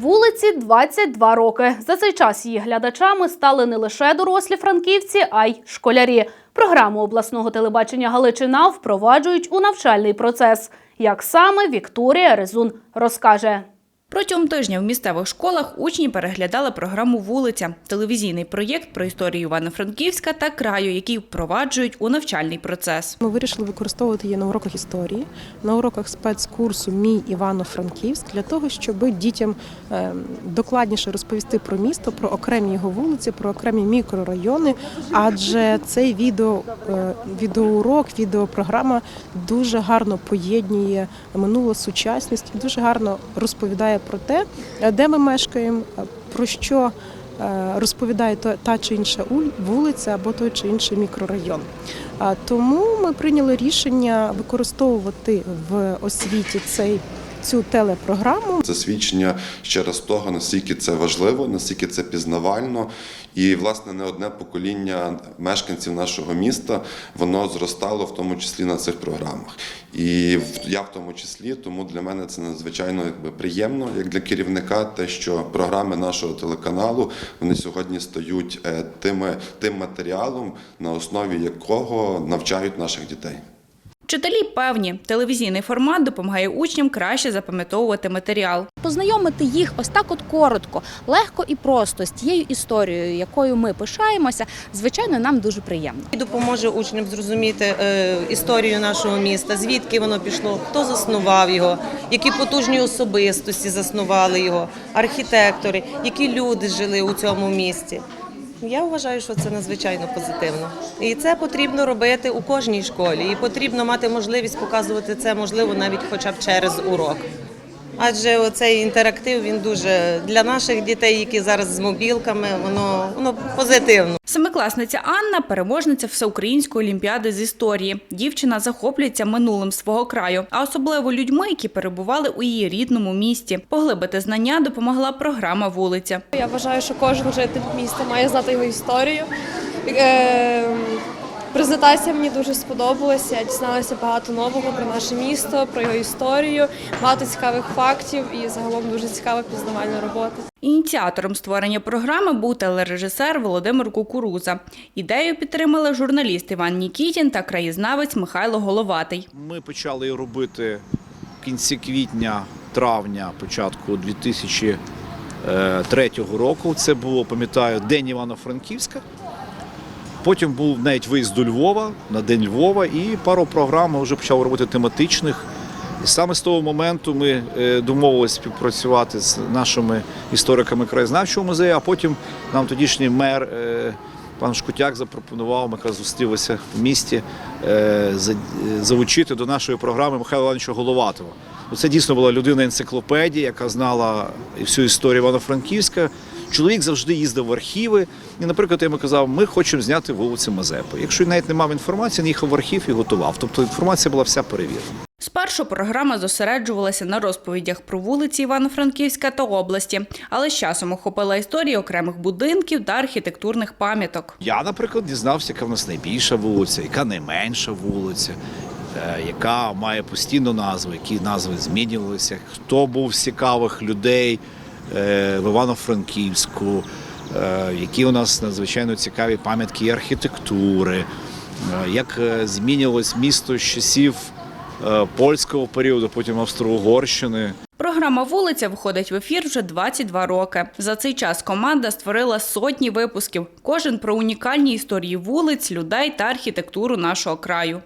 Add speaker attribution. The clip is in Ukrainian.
Speaker 1: Вулиці 22 роки. За цей час її глядачами стали не лише дорослі франківці, а й школярі. Програму обласного телебачення Галичина впроваджують у навчальний процес. Як саме Вікторія Резун розкаже.
Speaker 2: Протягом тижня в місцевих школах учні переглядали програму Вулиця телевізійний проєкт про історію Івано-Франківська та краю, який впроваджують у навчальний процес.
Speaker 3: Ми вирішили використовувати її на уроках історії, на уроках спецкурсу Мій Івано-Франківськ для того, щоб дітям е, докладніше розповісти про місто, про окремі його вулиці, про окремі мікрорайони. Адже цей відео, е, відеоурок, відеопрограма дуже гарно поєднує минулу сучасність і дуже гарно розповідає про те, де ми мешкаємо, про що. е, Розповідає та чи інша вулиця або той чи інший мікрорайон. Тому ми прийняли рішення використовувати в освіті цей цю телепрограму.
Speaker 4: Це свідчення ще раз того, наскільки це важливо, наскільки це пізнавально. І, власне, не одне покоління мешканців нашого міста воно зростало в тому числі на цих програмах. І я в тому числі, тому для мене це надзвичайно якби, приємно, як для керівника, те, що програми нашого телеканалу вони сьогодні стають е, тими, тим матеріалом, на основі якого навчають наших дітей.
Speaker 2: Вчителі певні, телевізійний формат допомагає учням краще запам'ятовувати матеріал.
Speaker 5: познайомити їх ось так от коротко, легко і просто з тією історією, якою ми пишаємося, звичайно, нам дуже приємно.
Speaker 6: І допоможе учням зрозуміти е, історію нашого міста, звідки воно пішло, хто заснував його, які потужні особистості заснували його, архітектори, які люди жили у цьому місті. Я вважаю, що це надзвичайно позитивно. І це потрібно робити у кожній школі. І потрібно мати можливість показувати це, можливо, навіть хоча б через урок. Адже оцей інтерактив він дуже для наших дітей, які зараз з мобілками, воно, воно позитивно.
Speaker 2: Семикласниця Анна переможниця всеукраїнської олімпіади з історії. Дівчина захоплюється минулим свого краю, а особливо людьми, які перебували у її рідному місті. Поглибити знання допомогла програма Вулиця.
Speaker 7: Я вважаю, що кожен житель міста має знати його історію. Е, Презентація мені дуже сподобалася. Я дізналася багато нового про наше місто, про його історію, багато цікавих фактів і загалом дуже цікава пізнавальна робота.
Speaker 2: Ініціатором створення програми був телережисер Володимир Кукуруза. Ідею підтримали журналіст Іван Нікітін та краєзнавець Михайло Головатий.
Speaker 8: Ми почали робити в кінці квітня, травня, початку 2003 року. Це було, пам'ятаю, День Івано-Франківська. Потім був навіть виїзд до Львова на День Львова і пару програм вже почали робити тематичних. І саме з того моменту ми е, домовилися співпрацювати з нашими істориками краєзнавчого музею, а потім нам тодішній мер е, пан Шкутяк запропонував, ми якраз зустрілися в місті, е, за- залучити до нашої програми Михайла Івановича Головатого. Ну, Це дійсно була людина енциклопедія, яка знала всю історію Івано-Франківська. Чоловік завжди їздив в архіви. І, наприклад, я йому казав, ми хочемо зняти вулицю Мазепи. Якщо навіть не мав інформації, він їхав в архів і готував. Тобто інформація була вся перевірена.
Speaker 2: Спершу програма зосереджувалася на розповідях про вулиці Івано-Франківська та області, але з часом охопила історії окремих будинків та архітектурних пам'яток.
Speaker 8: Я, наприклад, дізнався, яка в нас найбільша вулиця, яка найменша вулиця, е, яка має постійну назву, які назви змінювалися, хто був з цікавих людей в Івано-Франківську, е, які у нас надзвичайно цікаві пам'ятки архітектури, е, як е, змінювалось місто з часів е, польського періоду, потім Австро-Угорщини.
Speaker 2: Програма Вулиця виходить в ефір вже 22 роки. За цей час команда створила сотні випусків, кожен про унікальні історії вулиць, людей та архітектуру нашого краю.